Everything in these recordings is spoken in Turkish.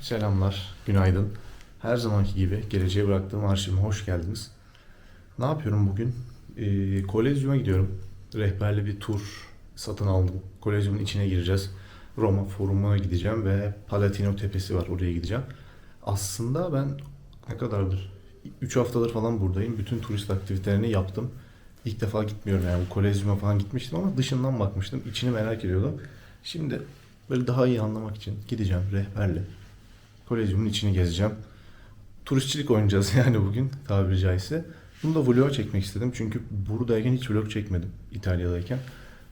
selamlar, günaydın. Her zamanki gibi geleceğe bıraktığım arşivime hoş geldiniz. Ne yapıyorum bugün? Ee, Kolezyum'a gidiyorum. Rehberli bir tur satın aldım. Kolezyum'un içine gireceğiz. Roma Forum'a gideceğim ve Palatino Tepesi var, oraya gideceğim. Aslında ben ne kadardır? 3 haftadır falan buradayım. Bütün turist aktivitelerini yaptım. İlk defa gitmiyorum yani. Kolezyum'a falan gitmiştim ama dışından bakmıştım. İçini merak ediyordum. Şimdi böyle daha iyi anlamak için gideceğim rehberle. Kolezyumun içini gezeceğim. Turistçilik oynayacağız yani bugün tabiri caizse. Bunu da vlog çekmek istedim çünkü buradayken hiç vlog çekmedim İtalya'dayken.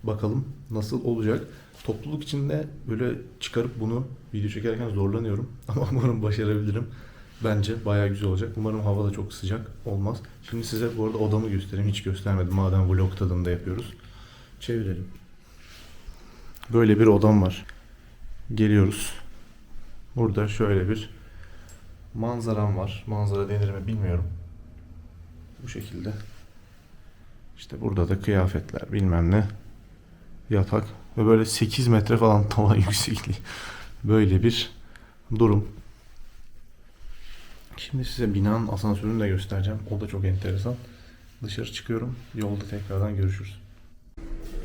Bakalım nasıl olacak. Topluluk içinde böyle çıkarıp bunu video çekerken zorlanıyorum. Ama umarım başarabilirim. Bence bayağı güzel olacak. Umarım hava da çok sıcak olmaz. Şimdi size bu arada odamı göstereyim. Hiç göstermedim. Madem vlog tadında yapıyoruz. Çevirelim. Böyle bir odam var. Geliyoruz. Burada şöyle bir manzaram var. Manzara denir mi bilmiyorum. Bu şekilde. İşte burada da kıyafetler bilmem ne. Yatak ve böyle 8 metre falan tavan yüksekliği. Böyle bir durum. Şimdi size binanın asansörünü de göstereceğim. O da çok enteresan. Dışarı çıkıyorum. Yolda tekrardan görüşürüz.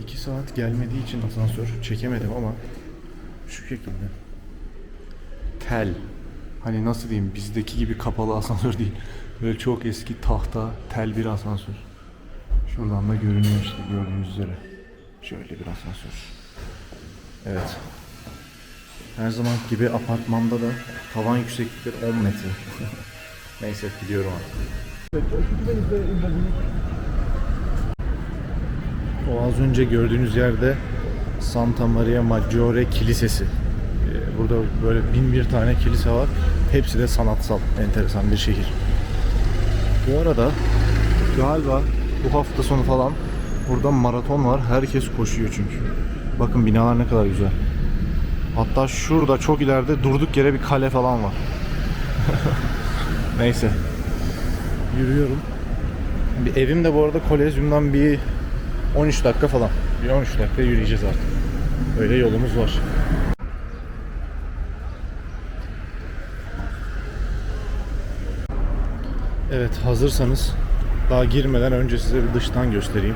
2 saat gelmediği için asansör çekemedim ama şu şekilde. Tel. Hani nasıl diyeyim bizdeki gibi kapalı asansör değil. Böyle çok eski tahta tel bir asansör. Şuradan da görünüyor işte gördüğünüz üzere. Şöyle bir asansör. Evet. Her zaman gibi apartmanda da tavan yükseklikleri 10 metre. Neyse gidiyorum artık. O az önce gördüğünüz yerde Santa Maria Maggiore Kilisesi. Ee, Burada böyle bin bir tane kilise var. Hepsi de sanatsal, enteresan bir şehir. Bu arada galiba bu hafta sonu falan burada maraton var. Herkes koşuyor çünkü. Bakın binalar ne kadar güzel. Hatta şurada çok ileride durduk yere bir kale falan var. Neyse. Yürüyorum. Bir evim de bu arada Kolezyum'dan bir 13 dakika falan. Bir 13 dakika yürüyeceğiz artık. Öyle yolumuz var. Evet hazırsanız daha girmeden önce size bir dıştan göstereyim.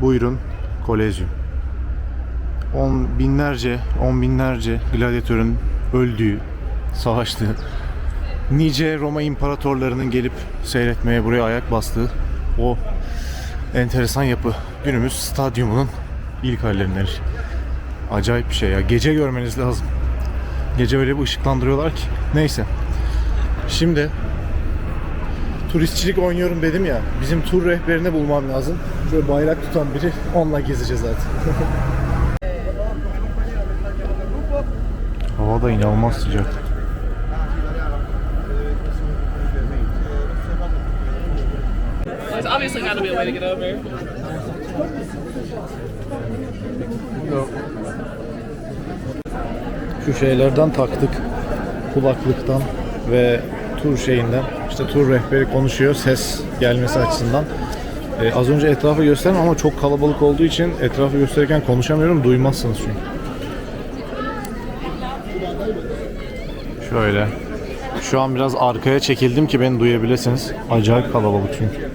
Buyurun Kolezyum. On binlerce, on binlerce gladyatörün öldüğü, savaştığı, nice Roma imparatorlarının gelip seyretmeye buraya ayak bastığı o enteresan yapı. Günümüz stadyumunun ilk hallerinden. Acayip bir şey ya. Gece görmeniz lazım. Gece öyle bir ışıklandırıyorlar ki. Neyse. Şimdi turistçilik oynuyorum dedim ya. Bizim tur rehberini bulmam lazım. Şöyle bayrak tutan biri. Onunla gezeceğiz zaten. Hava da inanılmaz sıcak. There's obviously got to be a way to get over. Şu şeylerden taktık. Kulaklıktan ve tur şeyinden. İşte tur rehberi konuşuyor ses gelmesi açısından. Ee, az önce etrafı gösterdim ama çok kalabalık olduğu için etrafı gösterirken konuşamıyorum. Duymazsınız çünkü. Şöyle. Şu an biraz arkaya çekildim ki beni duyabilirsiniz. Acayip kalabalık çünkü.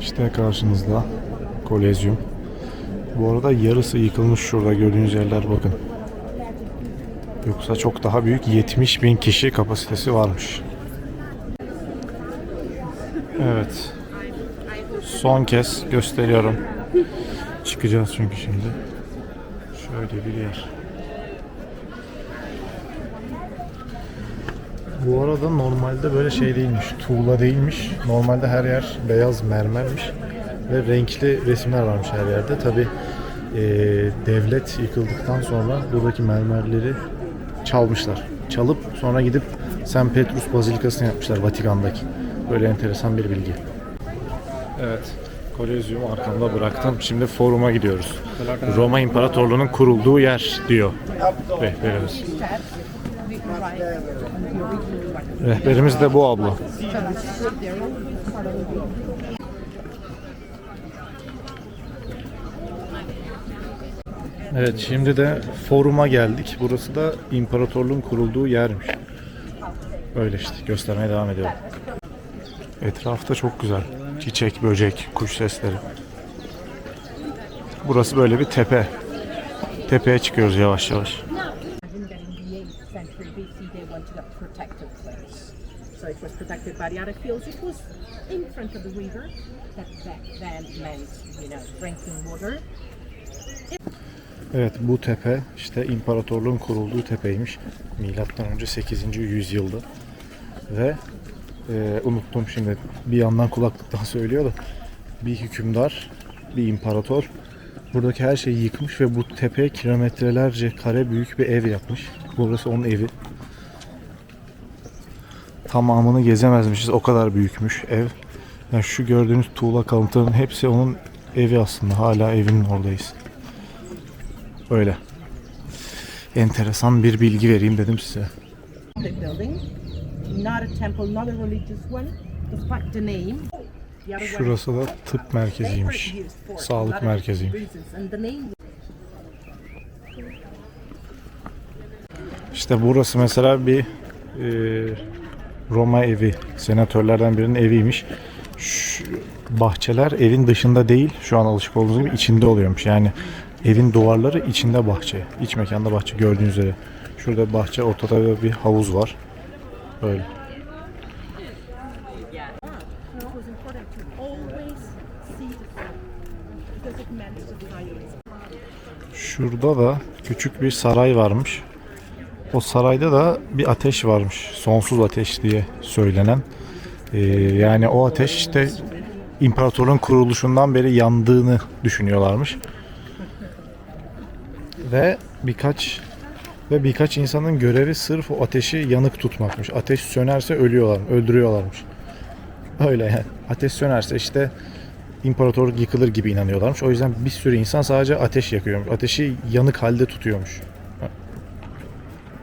İşte karşınızda Kolezyum. Bu arada yarısı yıkılmış şurada gördüğünüz yerler bakın. Yoksa çok daha büyük 70 bin kişi kapasitesi varmış. Evet. Son kez gösteriyorum. Çıkacağız çünkü şimdi. Yer. Bu arada normalde böyle şey değilmiş. Tuğla değilmiş. Normalde her yer beyaz mermermiş. Ve renkli resimler varmış her yerde. Tabi devlet yıkıldıktan sonra buradaki mermerleri çalmışlar. Çalıp sonra gidip St. Petrus Bazilikası'nı yapmışlar Vatikan'daki. Böyle enteresan bir bilgi. Evet. Kolezyumu arkamda bıraktım. Şimdi foruma gidiyoruz. Roma İmparatorluğu'nun kurulduğu yer diyor rehberimiz. Rehberimiz de bu abla. Evet şimdi de foruma geldik. Burası da imparatorluğun kurulduğu yermiş. Öyle işte göstermeye devam ediyorum. Etrafta çok güzel. Çiçek, böcek, kuş sesleri. Burası böyle bir tepe. Tepeye çıkıyoruz yavaş yavaş. Imagine that in the 8th century BC they wanted a protected place. So it was protected by the other fields. It was in front of the river that back then meant, you know, drinking water. Evet bu tepe işte imparatorluğun kurulduğu tepeymiş. Milattan önce 8. yüzyılda. Ve e, unuttum şimdi bir yandan kulaklıktan söylüyor da bir hükümdar, bir imparator buradaki her şeyi yıkmış ve bu tepe kilometrelerce kare büyük bir ev yapmış. Burası onun evi. Tamamını gezemezmişiz. O kadar büyükmüş ev. Yani şu gördüğünüz tuğla kalıntıların hepsi onun evi aslında. Hala evinin oradayız. Öyle. Enteresan bir bilgi vereyim dedim size. Not a temple, not a religious one, despite the name. Şurası da tıp merkeziymiş. Sağlık lot of merkezi. reasons, And the name İşte burası mesela bir e, Roma evi. Senatörlerden birinin eviymiş. Şu bahçeler evin dışında değil. Şu an alışık olduğunuz gibi içinde oluyormuş. Yani evin duvarları içinde bahçe. İç mekanda bahçe gördüğünüz üzere. Şurada bahçe ortada da bir havuz var. Silence. Şurada da küçük bir saray varmış. O sarayda da bir ateş varmış. Sonsuz ateş diye söylenen. Ee, yani o ateş işte imparatorluğun kuruluşundan beri yandığını düşünüyorlarmış. Ve birkaç ve birkaç insanın görevi sırf o ateşi yanık tutmakmış. Ateş sönerse ölüyorlar, öldürüyorlarmış. Öyle yani. Ateş sönerse işte imparatorluk yıkılır gibi inanıyorlarmış. O yüzden bir sürü insan sadece ateş yakıyormuş. Ateşi yanık halde tutuyormuş.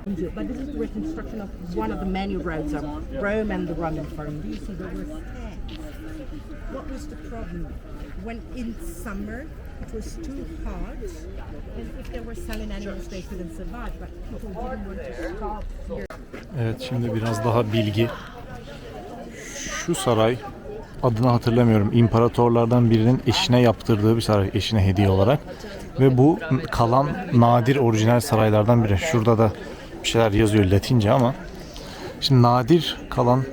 But this is the reconstruction of one of the many roads of Rome and the Roman Forum. Do you see there were stairs? What was the problem? When in summer it was too hot, and if they were selling animals, they couldn't survive. But people didn't want to stop here. Evet şimdi biraz daha bilgi. Şu saray adını hatırlamıyorum. İmparatorlardan birinin eşine yaptırdığı bir saray. Eşine hediye olarak. Ve bu kalan nadir orijinal saraylardan biri. Şurada da bir şeyler yazıyor Latince ama şimdi nadir kalan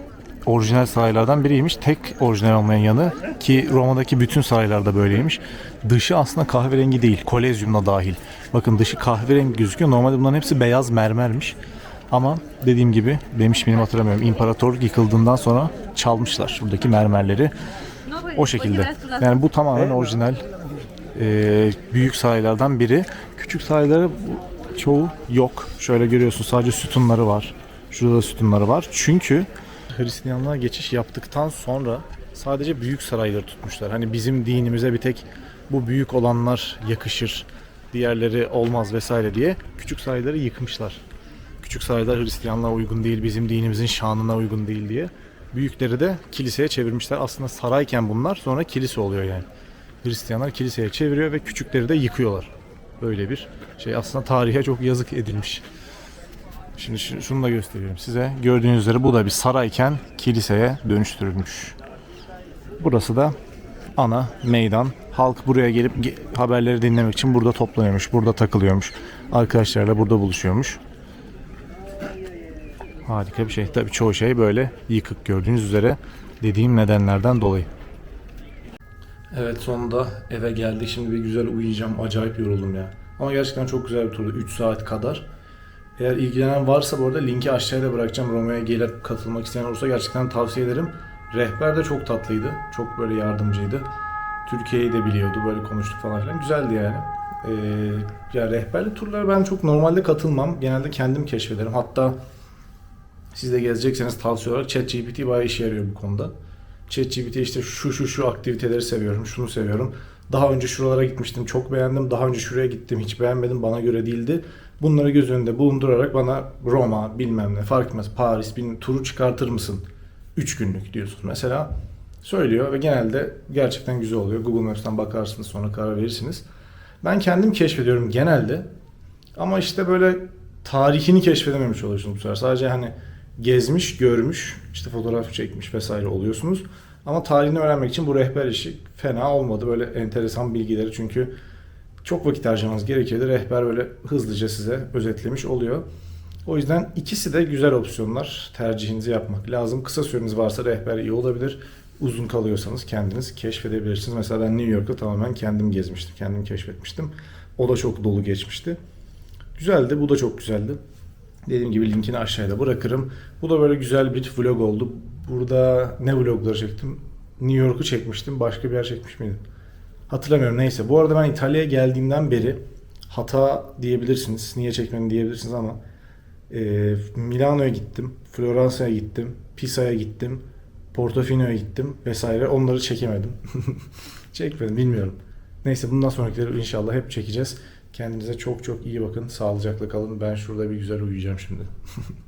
orijinal saraylardan biriymiş. Tek orijinal olmayan yanı ki Roma'daki bütün saraylarda böyleymiş. Dışı aslında kahverengi değil. Kolezyumla dahil. Bakın dışı kahverengi gözüküyor. Normalde bunların hepsi beyaz mermermiş. Ama dediğim gibi demiş benim hatırlamıyorum. İmparatorluk yıkıldığından sonra çalmışlar şuradaki mermerleri. O şekilde. Yani bu tamamen orijinal e, büyük saraylardan biri. Küçük sarayları çoğu yok. Şöyle görüyorsun sadece sütunları var. Şurada da sütunları var. Çünkü Hristiyanlığa geçiş yaptıktan sonra sadece büyük sarayları tutmuşlar. Hani bizim dinimize bir tek bu büyük olanlar yakışır. Diğerleri olmaz vesaire diye küçük sarayları yıkmışlar. Küçük saraylar Hristiyanlığa uygun değil, bizim dinimizin şanına uygun değil diye. Büyükleri de kiliseye çevirmişler. Aslında sarayken bunlar sonra kilise oluyor yani. Hristiyanlar kiliseye çeviriyor ve küçükleri de yıkıyorlar. Böyle bir şey aslında tarihe çok yazık edilmiş. Şimdi şu- şunu da gösteriyorum size. Gördüğünüz üzere bu da bir sarayken kiliseye dönüştürülmüş. Burası da ana meydan. Halk buraya gelip ge- haberleri dinlemek için burada toplanıyormuş, burada takılıyormuş. Arkadaşlarla burada buluşuyormuş. Harika bir şey. Tabii çoğu şey böyle yıkık gördüğünüz üzere dediğim nedenlerden dolayı. Evet sonunda eve geldik. Şimdi bir güzel uyuyacağım. Acayip yoruldum ya. Ama gerçekten çok güzel bir turdu. 3 saat kadar. Eğer ilgilenen varsa bu arada linki aşağıya da bırakacağım. Roma'ya gelip katılmak isteyen olursa gerçekten tavsiye ederim. Rehber de çok tatlıydı. Çok böyle yardımcıydı. Türkiye'yi de biliyordu. Böyle konuştuk falan filan. Güzeldi yani. Ee, ya rehberli turlara ben çok normalde katılmam. Genelde kendim keşfederim. Hatta siz de gezecekseniz tavsiye olarak ChatGPT bayağı işe yarıyor bu konuda. ChatGPT işte şu şu şu aktiviteleri seviyorum, şunu seviyorum. Daha önce şuralara gitmiştim, çok beğendim. Daha önce şuraya gittim, hiç beğenmedim, bana göre değildi. Bunları göz önünde bulundurarak bana Roma, bilmem ne, fark etmez, Paris, bilmem, turu çıkartır mısın? 3 günlük diyorsun mesela. Söylüyor ve genelde gerçekten güzel oluyor. Google Maps'ten bakarsınız sonra karar verirsiniz. Ben kendim keşfediyorum genelde. Ama işte böyle tarihini keşfedememiş oluyorsunuz bu sefer. Sadece hani gezmiş, görmüş, işte fotoğraf çekmiş vesaire oluyorsunuz. Ama tarihini öğrenmek için bu rehber işi fena olmadı. Böyle enteresan bilgileri çünkü çok vakit harcamanız gerekiyordu. Rehber böyle hızlıca size özetlemiş oluyor. O yüzden ikisi de güzel opsiyonlar. Tercihinizi yapmak lazım. Kısa süreniz varsa rehber iyi olabilir. Uzun kalıyorsanız kendiniz keşfedebilirsiniz. Mesela ben New York'ta tamamen kendim gezmiştim. Kendim keşfetmiştim. O da çok dolu geçmişti. Güzeldi. Bu da çok güzeldi. Dediğim gibi linkini aşağıda bırakırım. Bu da böyle güzel bir vlog oldu. Burada ne vlogları çektim? New York'u çekmiştim. Başka bir yer çekmiş miydim? Hatırlamıyorum. Neyse. Bu arada ben İtalya'ya geldiğimden beri hata diyebilirsiniz. Niye çekmedim diyebilirsiniz ama e, Milano'ya gittim. Floransa'ya gittim. Pisa'ya gittim. Portofino'ya gittim vesaire. Onları çekemedim. Çekmedim bilmiyorum. Neyse bundan sonrakileri inşallah hep çekeceğiz. Kendinize çok çok iyi bakın. Sağlıcakla kalın. Ben şurada bir güzel uyuyacağım şimdi.